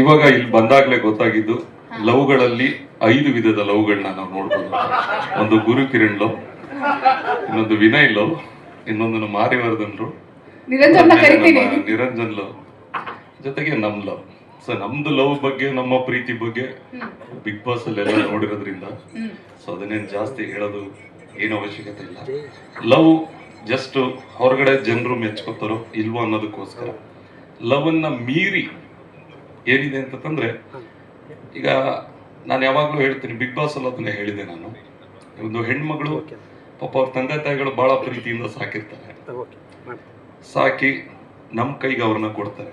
ಇವಾಗ ಇಲ್ಲಿ ಬಂದಾಗ್ಲೇ ಗೊತ್ತಾಗಿದ್ದು ಲವ್ಗಳಲ್ಲಿ ಐದು ವಿಧದ ಲವ್ಗಳನ್ನ ನಾವು ನೋಡ್ಬೋದು. ಒಂದು ಗುರು ಕಿರಣ್ ಲವ್ ಇನ್ನೊಂದು ವಿನಯ್ ಲವ್ ಇನ್ನೊಂದು ನಮ್ಮ ಆರ್ಯವರ್ಧನ್ರು ನಿರಂಜನ ಕರಿತೀನಿ. ನಮ್ಮ ನಿರಂಜನ್ ಲವ್ ಜೊತೆಗೆ ನಮ್ ಲವ್. ಸೊ ನಮ್ದು ಲವ್ ಬಗ್ಗೆ ನಮ್ಮ ಪ್ರೀತಿ ಬಗ್ಗೆ ಬಿಗ್ ಬಾಸ್ ಅಲ್ಲೆಲ್ಲ ನೋಡಿರೋದ್ರಿಂದ ಸೊ ಅದನ್ನೇನು ಜಾಸ್ತಿ ಹೇಳೋದು ಏನು ಅವಶ್ಯಕತೆ ಇಲ್ಲ. ಲವ್ ಜಸ್ಟ್ ಹೊರಗಡೆ ಜನರು ಮೆಚ್ಕೋತಾರೋ ಇಲ್ವೋ ಅನ್ನೋದಕ್ಕೋಸ್ಕರ. ಲವ್ ಅನ್ನ ಮೀರಿ ಏನಿದೆ ಅಂತಂದ್ರೆ ಈಗ ನಾನು ಯಾವಾಗಲೂ ಹೇಳ್ತೀನಿ ಬಿಗ್ ಬಾಸ್ ಅಲ್ಲಿ ಅದನ್ನ ಹೇಳಿದೆ ನಾನು. ಒಂದು ಹೆಣ್ಮಗಳು ಪಾಪ ಅವ್ರ ತಂದೆ ತಾಯಿಗಳು ಬಹಳ ಪ್ರೀತಿಯಿಂದ ಸಾಕಿರ್ತಾರೆ. ಸಾಕಿ ನಮ್ಮ ಕೈಗೆ ಅವ್ರನ್ನ ಕೊಡ್ತಾರೆ.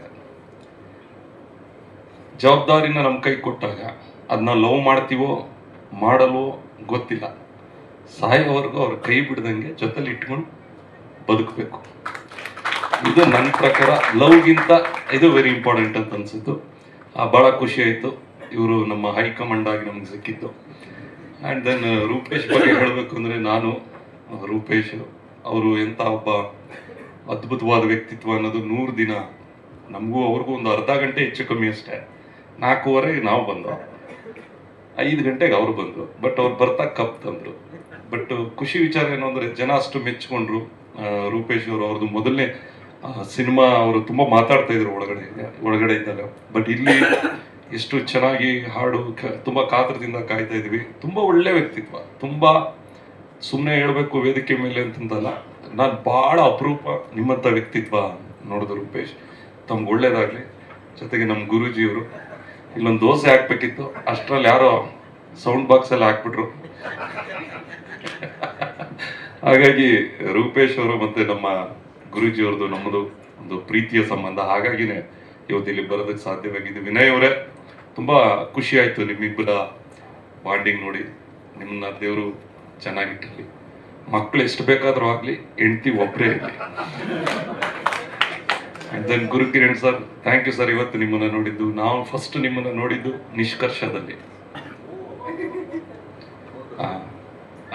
ಜವಾಬ್ದಾರಿನ ನಮ್ಮ ಕೈ ಕೊಟ್ಟಾಗ ಅದನ್ನ ಲವ್ ಮಾಡ್ತೀವೋ ಮಾಡಲ್ವೋ ಗೊತ್ತಿಲ್ಲ. ಸಾಯೋವರೆಗೂ ಅವ್ರ ಕೈ ಬಿಡ್ದಂಗೆ ಜೊತೆಲಿ ಇಟ್ಕೊಂಡು ಬದುಕಬೇಕು. ಇದು ನನ್ನ ಪ್ರಕಾರ ಲವ್ಗಿಂತ ಇದು ವೆರಿ ಇಂಪಾರ್ಟೆಂಟ್ ಅಂತ ಅನ್ಸಿತ್ತು. ಬಹಳ ಖುಷಿ ಆಯ್ತು. ಇವರು ನಮ್ಮ ಹೈಕಮಾಂಡ್ ಆಗಿ ನಮ್ಗೆ ಸಿಕ್ಕಿದ್ದು. ಆ್ಯಂಡ್ ದೆನ್ ರೂಪೇಶ್ ಬಗ್ಗೆ ಹೇಳಬೇಕು ಅಂದರೆ ನಾನು ರೂಪೇಶ್, ಅವರು ಎಂಥ ಒಬ್ಬ ಅದ್ಭುತವಾದ ವ್ಯಕ್ತಿತ್ವ ಅನ್ನೋದು ನೂರು ದಿನ ನಮಗೂ ಅವ್ರಿಗೂ ಒಂದು ಅರ್ಧ ಗಂಟೆ ಹೆಚ್ಚು ಕಮ್ಮಿ ಅಷ್ಟೇ. ನಾಲ್ಕೂವರೆಗೆ ನಾವು ಬಂದು ಐದು ಗಂಟೆಗೆ ಅವ್ರು ಬಂದರು. ಬಟ್ ಅವ್ರು ಬರ್ತಾ ಕಪ್ ತಂದರು. ಬಟ್ ಖುಷಿ ವಿಚಾರ ಏನು ಅಂದರೆ ಜನ ಅಷ್ಟು ಮೆಚ್ಚಿಕೊಂಡ್ರು ರೂಪೇಶ್ ಅವರು ಅವ್ರದ್ದು ಮೊದಲನೇ ಸಿನಿಮಾ ಅವರು ತುಂಬ ಮಾತಾಡ್ತಾ ಇದ್ರು ಒಳಗಡೆ ಒಳಗಡೆ ಇದ್ದಾಗ. ಬಟ್ ಇಲ್ಲಿ ಎಷ್ಟು ಚೆನ್ನಾಗಿ ಹಾಡು ತುಂಬ ಕಾತರದಿಂದ ಕಾಯ್ತಾ ಇದ್ವಿ ತುಂಬ ಒಳ್ಳೆ ವ್ಯಕ್ತಿತ್ವ. ತುಂಬ ಸುಮ್ಮನೆ ಹೇಳ್ಬೇಕು ವೇದಿಕೆ ಮೇಲೆ ಅಂತಂದಲ್ಲ ನಾನು ಭಾಳ ಅಪರೂಪ ನಿಮ್ಮಂಥ ವ್ಯಕ್ತಿತ್ವ ನೋಡಿದ್ರು ರೂಪೇಶ್. ತಮ್ಗೆ ಒಳ್ಳೇದಾಗಲಿ. ಜೊತೆಗೆ ನಮ್ಮ ಗುರೂಜಿಯವರು. ಇಲ್ಲೊಂದು ದೋಸೆ ಹಾಕ್ಬೇಕಿತ್ತು. ಅಷ್ಟರಲ್ಲಿ ಯಾರೋ ಸೌಂಡ್ ಬಾಕ್ಸ್ ಎಲ್ಲ ಹಾಕ್ಬಿಟ್ರು. ಹಾಗಾಗಿ ರೂಪೇಶ್ ಅವರು ಮತ್ತೆ ನಮ್ಮ ಗುರೂಜಿ ಅವ್ರದ್ದು ನಮ್ಮದು ಒಂದು ಪ್ರೀತಿಯ ಸಂಬಂಧ. ಹಾಗಾಗಿನೇ ಇವತ್ತು ಇಲ್ಲಿ ಬರೋದಕ್ಕೆ ಸಾಧ್ಯವಾಗಿದೆ. ವಿನಯ್ ಅವರೇ, ತುಂಬಾ ಖುಷಿ ಆಯ್ತು ನಿಮ್ಮಿಬ್ಬರ ಬಾಂಡಿಂಗ್ ನೋಡಿ. ನಿಮ್ಮನ್ನ ದೇವರು ಚೆನ್ನಾಗಿಟ್ಟಿರಲಿ. ಮಕ್ಕಳು ಎಷ್ಟು ಬೇಕಾದರೂ ಆಗಲಿ, ಹೆಂಡತಿ ಒಬ್ಬರೇ ಇರಲಿ. And then Guru Kiran sir thank you sir ಇವತ್ತು ನಿಮ್ಮನ್ನ ನೋಡಿದ್ದು. ನಾವು ಫಸ್ಟ್ ನಿಮ್ಮನ್ನ ನೋಡಿದ್ದು ನಿಷ್ಕರ್ಷದಲ್ಲಿ.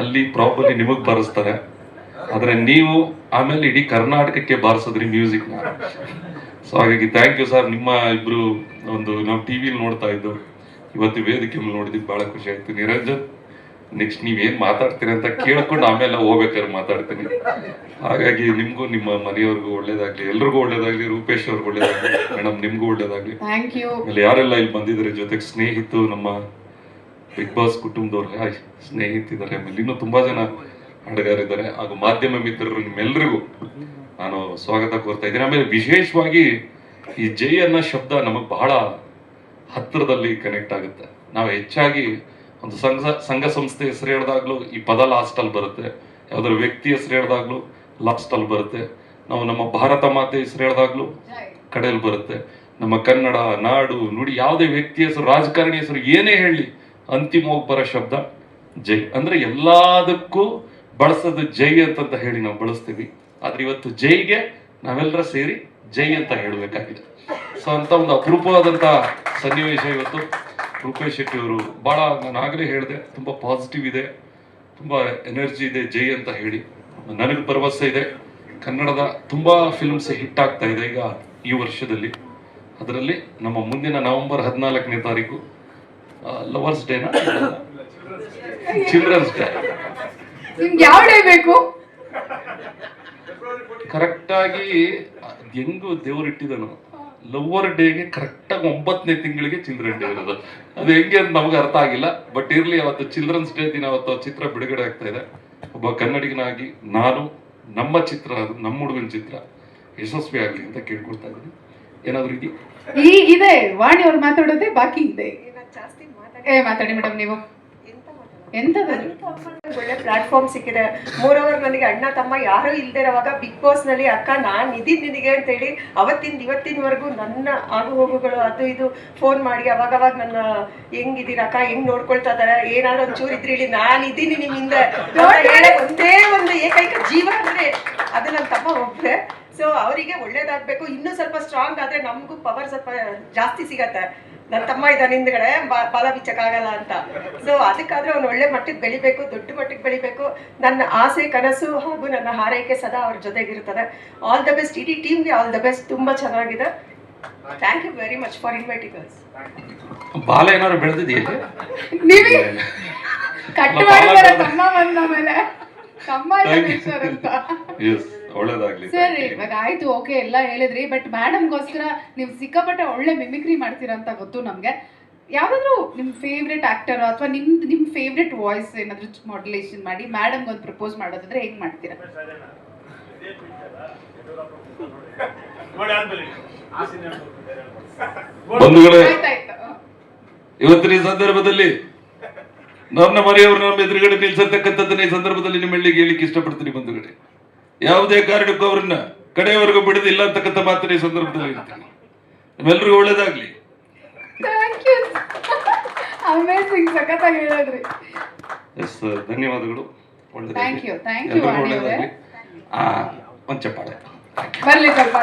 ಅಲ್ಲಿ ಪ್ರಾಪರ್ಲಿ ನಿಮಗೆ ಬಾರಿಸ್ತಾರೆ. ಆದ್ರೆ ನೀವು ಆಮೇಲೆ ಇಡೀ ಕರ್ನಾಟಕಕ್ಕೆ ಬಾರಿಸಿದ್ರಿ ಮ್ಯೂಸಿಕ್ನ ಸೊ ಹಾಗಾಗಿ ಥ್ಯಾಂಕ್ ಯು ಸರ್ ನಿಮ್ಮ ಇಬ್ರು ಒಂದು ನಾವು ಟಿವಿಲಿ ನೋಡ್ತಾ ಇದ್ದು ಇವತ್ತು ವೇದಿಕೆ ಮೇಲೆ ನೋಡಿದ್ದು ಬಹಳ ಖುಷಿ ಆಯ್ತು. ನಿರಂಜನ್ ನೆಕ್ಸ್ಟ್ ನೀವೇನ್ ಮಾತಾಡ್ತೀರಿ ಅಂತ ಕೇಳ್ಕೊಂಡು ಆಮೇಲೆ ಹೋಗ್ಬೇಕಾದ್ರೆ ಮಾತಾಡ್ತೀನಿ. ಹಾಗಾಗಿ ನಿಮ್ಗೂ ನಿಮ್ಮ ಮನೆಯವ್ರಿಗೂ ಒಳ್ಳೇದಾಗ್ಲಿ ಎಲ್ರಿಗೂ ಒಳ್ಳೇದಾಗ್ಲಿ ರೂಪೇಶ್ ಅವ್ರಿಗೂ ಒಳ್ಳೇದಾಗ್ಲಿ ಮೇಡಮ್ ನಿಮ್ಗೂ ಒಳ್ಳೇದಾಗ್ಲಿ. ಆಮೇಲೆ ಯಾರೆಲ್ಲ ಇಲ್ಲಿ ಬಂದಿದ್ದಾರೆ ಜೊತೆಗೆ ಸ್ನೇಹಿತರು ನಮ್ಮ ಬಿಗ್ ಬಾಸ್ ಕುಟುಂಬದವ್ರಿಗೆ ಸ್ನೇಹಿತಿದ್ದಾರೆ ಆಮೇಲೆ ಇನ್ನೂ ತುಂಬಾ ಜನ ಹಾಡುಗಾರಿದ್ದಾರೆ ಹಾಗೂ ಮಾಧ್ಯಮ ಮಿತ್ರರು ನಿಮ್ಮೆಲ್ಲರಿಗೂ ನಾನು ಸ್ವಾಗತ ಕೋರ್ತಾ ಇದ್ದೀನಿ. ಆಮೇಲೆ ವಿಶೇಷವಾಗಿ ಈ ಜೈ ಅನ್ನೋ ಶಬ್ದ ನಮಗೆ ಬಹಳ ಹತ್ತಿರದಲ್ಲಿ ಕನೆಕ್ಟ್ ಆಗುತ್ತೆ. ನಾವು ಹೆಚ್ಚಾಗಿ ಒಂದು ಸಂಘ ಸಂಘ ಸಂಸ್ಥೆ ಹೆಸರು ಹೇಳ್ದಾಗ್ಲೂ ಈ ಪದ ಲಾಸ್ಟ್ ಅಲ್ಲಿ ಬರುತ್ತೆ. ಯಾವ್ದಾದ್ರು ವ್ಯಕ್ತಿ ಹೆಸರು ಹೇಳ್ದಾಗ್ಲೂ ಲಾಸ್ಟ್ ಅಲ್ಲಿ ಬರುತ್ತೆ. ನಾವು ನಮ್ಮ ಭಾರತ ಮಾತೆ ಹೆಸರು ಹೇಳ್ದಾಗ್ಲೂ ಕಡೆಯಲ್ಲಿ ಬರುತ್ತೆ. ನಮ್ಮ ಕನ್ನಡ, ನಾಡು, ನುಡಿ ಯಾವುದೇ ವ್ಯಕ್ತಿ ಹೆಸರು, ರಾಜಕಾರಣಿ ಹೆಸರು ಏನೇ ಹೇಳಿ ಅಂತಿಮವಾಗಿ ಬರೋ ಶಬ್ದ ಜೈ. ಅಂದ್ರೆ ಎಲ್ಲದಕ್ಕೂ ಬಳಸೋದು ಜೈ ಅಂತಂತ ಹೇಳಿ ನಾವು ಬಳಸ್ತೀವಿ. ಆದ್ರೆ ಇವತ್ತು ಜೈಗೆ ನಾವೆಲ್ಲರ ಸೇರಿ ಜೈ ಅಂತ ಹೇಳಬೇಕಾಗಿದೆ. ಸೊ ಅಂತ ಒಂದು ಅಪರೂಪವಾದಂತ ಸನ್ನಿವೇಶ ಇವತ್ತು. ರೂಪೇಶ್ ಶೆಟ್ಟಿ ಅವರು ಬಹಳ ನಾನು ಆಗಲೇ ಹೇಳಿದೆ ತುಂಬಾ ಪಾಸಿಟಿವ್ ಇದೆ ತುಂಬಾ ಎನರ್ಜಿ ಇದೆ ಜೈ ಅಂತ ಹೇಳಿ. ನನಗೆ ಭರವಸೆ ಇದೆ. ಕನ್ನಡದ ತುಂಬಾ ಫಿಲ್ಮ್ಸ್ ಹಿಟ್ ಆಗ್ತಾ ಇದೆ ಈಗ ಈ ವರ್ಷದಲ್ಲಿ. ಅದರಲ್ಲಿ ನಮ್ಮ ಮುಂದಿನ ನವೆಂಬರ್ ಹದಿನಾಲ್ಕನೇ ತಾರೀಕು ಲವರ್ಸ್ ಡೇನ ಚಿಲ್ಡ್ರನ್ಸ್ ಡೇ ನಿಮ್ಗೆ ಯಾವ ಡೇ ಬೇಕು? ಕರೆಕ್ಟ್ ಆಗಿ ಹೆಂಗು ದೇವ್ರು ಇಟ್ಟಿದನು ಲವರ್ ಡೇಗೆ ಕರೆಕ್ಟ್ ಆಗಿ ಒಂಬತ್ತನೇ ತಿಂಗಳಿಗೆ ಚಿಲ್ಡ್ರನ್ ಡೇ ಇರೋದು. ಅದು ಹೆಂಗೆ ಅಂತ ನಮ್ಗೆ ಅರ್ಥ ಆಗಿಲ್ಲ ಬಟ್ ಇರ್ಲಿ ಅವತ್ತು ಚಿಲ್ಡ್ರನ್ಸ್ ಡೇ ದಿನ ಅವತ್ತು ಆ ಚಿತ್ರ ಬಿಡುಗಡೆ ಆಗ್ತಾ ಇದೆ. ಒಬ್ಬ ಕನ್ನಡಿಗನಾಗಿ ನಾನು ನಮ್ಮ ಚಿತ್ರ ಅದು ನಮ್ಮ ಹುಡುಗನ ಚಿತ್ರ ಯಶಸ್ವಿ ಆಗಲಿ ಅಂತ ಕೇಳ್ಕೊಳ್ತಾ ಇದ್ದೀನಿ. ಏನಾದ್ರು ಇದೆಯಾ? ಇದೆ ವಾಣಿ ಅವ್ರು ಮಾತಾಡೋದೇ ಬಾಕಿ ಇದೆ. ನಾನು ಜಾಸ್ತಿ ಮಾತಾಡಿ ಏ ಮಾತಾಡಿ ಮೇಡಮ್ ನೀವು. ಒಳ್ಳೆ ಪ್ಲಾಟ್ಫಾರ್ಮ್ ಸಿಕ್ಕಿದೆ. ಮೂರ್ ಅವರ್ ನನಗೆ ಅಣ್ಣ ತಮ್ಮ ಯಾರು ಇಲ್ದಿರೋವಾಗ ಬಿಗ್ ಬಾಸ್ನಲ್ಲಿ ಅಕ್ಕ ನಾನ್ ಇದೀನಿ ನಿನಗೆ ಅಂತ ಹೇಳಿ ಅವತ್ತಿಂದ ಇವತ್ತಿನವರೆಗೂ ನನ್ನ ಆಗು ಹೋಗುಗಳು ಅದು ಇದು ಫೋನ್ ಮಾಡಿ ಅವಾಗ ಅವಾಗ ನನ್ನ ಹೆಂಗಿದ್ದೀರ ಅಕ್ಕ ಹೆಂಗ್ ನೋಡ್ಕೊಳ್ತಾ ಇದಾರೆ ಏನಾದ್ರು ಒಂಚೂರು ಇದ್ರಿ ಹೇಳಿ ನಾನ್ ಇದ್ದೀನಿ ನಿಮ್ ಹಿಂದೆ. ಒಂದೇ ಒಂದು ಏಕೈಕ ಜೀವ ಅಂದ್ರೆ ಅದು ನನ್ನ ತಮ್ಮ ಒಬ್ರೆ ಸೊ ಅವರಿಗೆ ಒಳ್ಳೇದಾಗ್ಬೇಕು. ಇನ್ನೂ ಸ್ವಲ್ಪ ಸ್ಟ್ರಾಂಗ್ ಆದ್ರೆ ನಮಗೂ ಪವರ್ ಸ್ವಲ್ಪ ಜಾಸ್ತಿ ಸಿಗತ್ತೆ. ನನ್ನ ತಮ್ಮ ಇದ್ದಾನೆ ಹಿಂದ್ಗಡೆ ಬಾಲ ಬಿಚ್ಚಕ್ಕಾಗಲ್ಲ ಅಂತ. ಸೊ ಅದಕ್ಕಾದ್ರೆ ಅವ್ನು ಒಳ್ಳೆ ಮಟ್ಟಕ್ಕೆ ಬೆಳಿಬೇಕು ದೊಡ್ಡ ಮಟ್ಟಕ್ಕೆ ಬೆಳಿಬೇಕು. ನನ್ನ ಆಸೆ ಕನಸು ಹಾಗೂ ನನ್ನ ಹಾರೈಕೆ ಸದಾ ಅವ್ರ ಜೊತೆಗಿರ್ತದೆ ಆಲ್ ದ ಬೆಸ್ಟ್ ಇಡೀ ಟೀಮ್ಗೆ ಆಲ್ ದ ಬೆಸ್ಟ್ ತುಂಬಾ ಚೆನ್ನಾಗಿದೆ. Thank you very much for inviting us ಬಾಲ ಏನಾದ್ರು ಬೆಳೆದಿದೆಯಾ ನೀವೇ? ಕಟ್ ಮಾಡಿದಾರೆ ತಮ್ಮ ಬಂದ ಮೇಲೆ. ತಮ್ಮ ಅಂತ. ಒಳ್ಳೇದಾಗ್ಲಿ ಸರ್ ಇವಾಗ ಆಯ್ತು ಓಕೆ ಎಲ್ಲ ಹೇಳಿದ್ರಿ ಬಟ್ ಮೇಡಮ್ಗೋಸ್ಕರ ನೀವು ಸಿಕ್ಕಾಪಟ್ಟೆ ಒಳ್ಳೆ ಮಿಮಿಕ್ರಿ ಮಾಡ್ತೀರಾ ಅಂತ ಗೊತ್ತು ನಮಗೆ. ಯಾವ್ದಾದ್ರು ನಿಮ್ ಫೇವ್ರೆಟ್ ಆಕ್ಟರ್ ಅಥವಾ ನಿಮ್ ನಿಮ್ ಫೇವ್ರೆಟ್ ವಾಯ್ಸ್ ಏನಾದ್ರು ಮಾಡ್ಯುಲೇಷನ್ ಮಾಡಿ ಮೇಡಮ್ ಒಂದು ಪ್ರಪೋಸ್ ಮಾಡೋದಾದ್ರೆ ಹೇಗ್ ಮಾಡ್ತೀರಾ? ಇವತ್ತಿನ ಈ ಸಂದರ್ಭದಲ್ಲಿ ನಮ್ಮ ಮನೆಯವರು ನಮ್ಮ ಎದುರುಗಡೆ ನಿಲ್ಸತಕ್ಕಂಥದ್ದನ್ನ ಈ ಸಂದರ್ಭದಲ್ಲಿ ನಿಮ್ಮ ಹಳ್ಳಿಗೆ ಹೇಳಿಕ್ಕೆ ಇಷ್ಟಪಡ್ತೀನಿ ಬಂಧುಗಳೇ. ಯಾವುದೇ ಕಾರಣಕ್ಕೂ ಅವ್ರನ್ನ ಕಡೆಯವರೆಗೂ ಬಿಡುದಿಲ್ಲ ಅಂತಕ್ಕಂಥ ಮಾತನ್ನ ಈ ಸಂದರ್ಭದಲ್ಲಿ ಹೇಳ್ತೀನಿ. ನಿಮ್ಮೆಲ್ರಿಗೂ ಒಳ್ಳೇದಾಗ್ಲಿ. ಎಸ್ ಧನ್ಯವಾದಗಳು. ಒಳ್ಳೆ ಎಲ್ರಿಗೂ ಒಳ್ಳೇದಾಗ್ಲಿ. ಆ ಒಂದ್ ಚಪ್ಪಾಳೆ. ಬರ್ಲಿ ಸ್ವಲ್ಪ